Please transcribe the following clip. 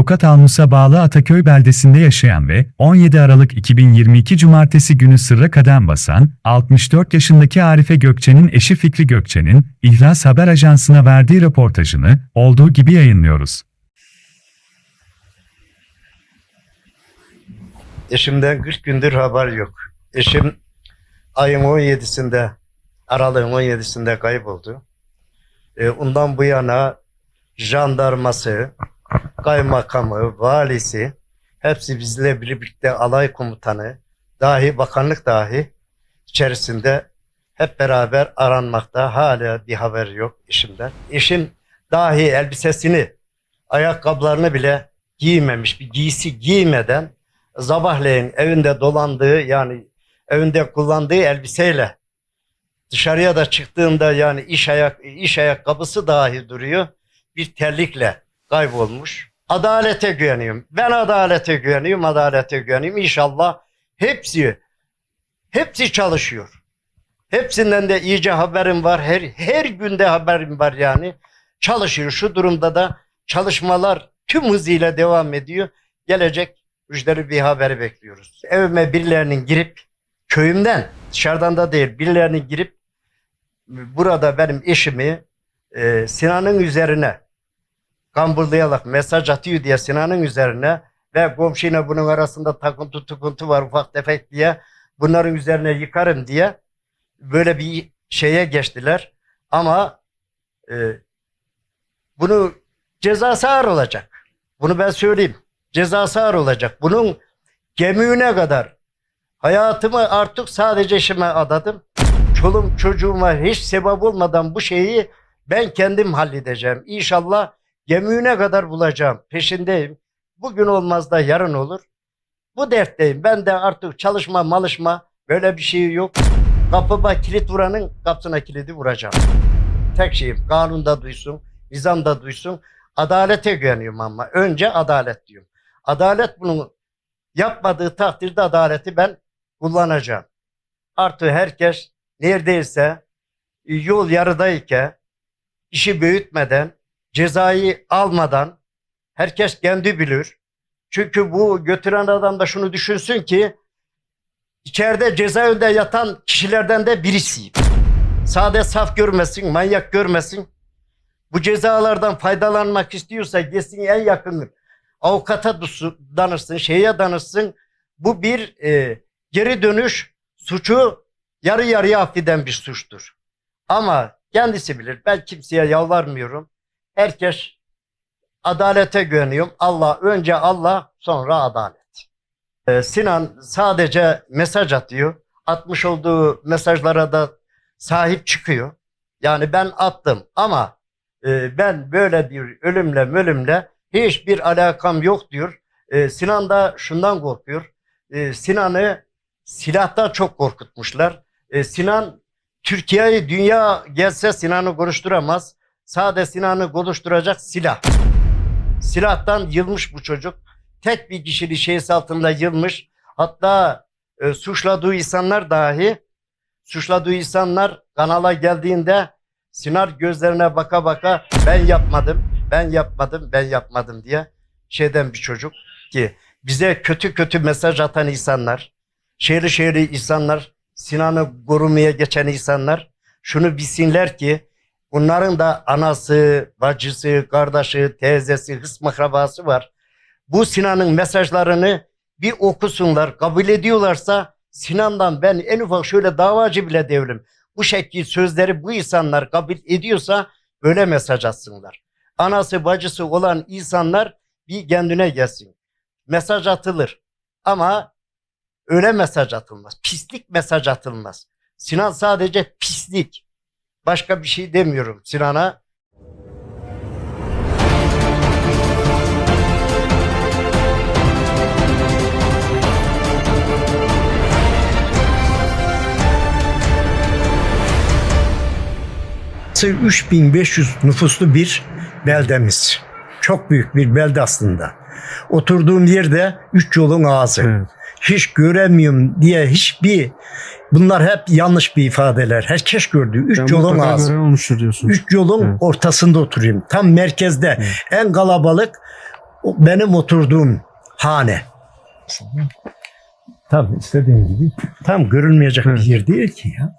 Tokat Almus'a bağlı Ataköy beldesinde yaşayan ve 17 Aralık 2022 Cumartesi günü sırra kadem basan, 64 yaşındaki Arife Gökçe'nin eşi Fikri Gökçe'nin, İhlas Haber Ajansı'na verdiği röportajını olduğu gibi yayınlıyoruz. Eşimden 40 gündür haber yok. Eşim ayın 17'sinde, aralığın 17'sinde kayboldu. E, ondan bu yana jandarması, kaymakamı, valisi, hepsi bizle birlikte alay komutanı, dahi bakanlık dahi içerisinde hep beraber aranmakta. Hala bir haber yok eşimden. Eşim dahi elbisesini, ayakkabılarını bile giymemiş, bir giysi giymeden sabahleyin evinde dolandığı yani evinde kullandığı elbiseyle dışarıya da çıktığında yani iş ayak iş ayakkabısı dahi duruyor. Bir terlikle kaybolmuş. Adalete güveniyorum. Ben adalete güveniyorum, adalete güveniyorum. İnşallah hepsi hepsi çalışıyor. Hepsinden de iyice haberim var. Her her günde haberim var yani. Çalışıyor. Şu durumda da çalışmalar tüm hızıyla devam ediyor. Gelecek müjdeli bir haberi bekliyoruz. Evime birilerinin girip köyümden dışarıdan da değil birilerinin girip burada benim eşimi e, Sinan'ın üzerine kamburlayarak mesaj atıyor diye Sinan'ın üzerine ve komşuyla bunun arasında takıntı tukuntu var ufak tefek diye bunların üzerine yıkarım diye böyle bir şeye geçtiler. Ama e, bunu cezası ağır olacak. Bunu ben söyleyeyim. Cezası ağır olacak. Bunun gemiğine kadar hayatımı artık sadece işime adadım. Çolum çocuğuma hiç sebep olmadan bu şeyi ben kendim halledeceğim. İnşallah gemiğine kadar bulacağım. Peşindeyim. Bugün olmaz da yarın olur. Bu dertteyim. Ben de artık çalışma malışma böyle bir şey yok. Kapıma kilit vuranın kapısına kilidi vuracağım. Tek şeyim kanunda duysun, nizamda duysun. Adalete güveniyorum ama. Önce adalet diyorum. Adalet bunu yapmadığı takdirde adaleti ben kullanacağım. Artı herkes neredeyse yol yarıdayken işi büyütmeden, cezayı almadan herkes kendi bilir. Çünkü bu götüren adam da şunu düşünsün ki içeride cezaevinde yatan kişilerden de birisiyim. Sade saf görmesin, manyak görmesin. Bu cezalardan faydalanmak istiyorsa gitsin en yakın avukata danışsın, şeye danışsın. Bu bir e, geri dönüş suçu yarı yarıya affeden bir suçtur. Ama kendisi bilir. Ben kimseye yalvarmıyorum. Herkes adalete güveniyorum. Allah önce Allah sonra adalet. Ee, Sinan sadece mesaj atıyor. Atmış olduğu mesajlara da sahip çıkıyor. Yani ben attım ama e, ben böyle bir ölümle mölümle hiçbir alakam yok diyor. Ee, Sinan da şundan korkuyor. Ee, Sinan'ı silahta çok korkutmuşlar. Ee, Sinan Türkiye'yi dünya gelse Sinan'ı konuşturamaz. Sade Sinan'ı konuşturacak silah. Silahtan yılmış bu çocuk. Tek bir kişili şehis altında yılmış. Hatta e, suçladığı insanlar dahi suçladığı insanlar kanala geldiğinde Sinan gözlerine baka baka ben yapmadım, ben yapmadım, ben yapmadım diye şeyden bir çocuk ki bize kötü kötü mesaj atan insanlar, şehri şehri insanlar, Sinan'ı korumaya geçen insanlar şunu bilsinler ki bunların da anası, bacısı, kardeşi, teyzesi, hısm akrabası var. Bu Sinan'ın mesajlarını bir okusunlar, kabul ediyorlarsa Sinan'dan ben en ufak şöyle davacı bile devrim. Bu şekil sözleri bu insanlar kabul ediyorsa böyle mesaj atsınlar. Anası bacısı olan insanlar bir kendine gelsin. Mesaj atılır ama öyle mesaj atılmaz. Pislik mesaj atılmaz. Sinan sadece pislik. Başka bir şey demiyorum Sinan'a. Burası 3500 nüfuslu bir beldemiz. Çok büyük bir belde aslında. Oturduğum yerde üç yolun ağzı. Evet. Hiç göremiyorum diye hiçbir bunlar hep yanlış bir ifadeler. Herkes gördü. Üç Ben yolun ağzı. olmuştur. Üç yolun Evet. ortasında oturuyorum. Tam merkezde. En kalabalık benim oturduğum hane. Tabii istediğin gibi. Tam görülmeyecek bir yer değil ki ya.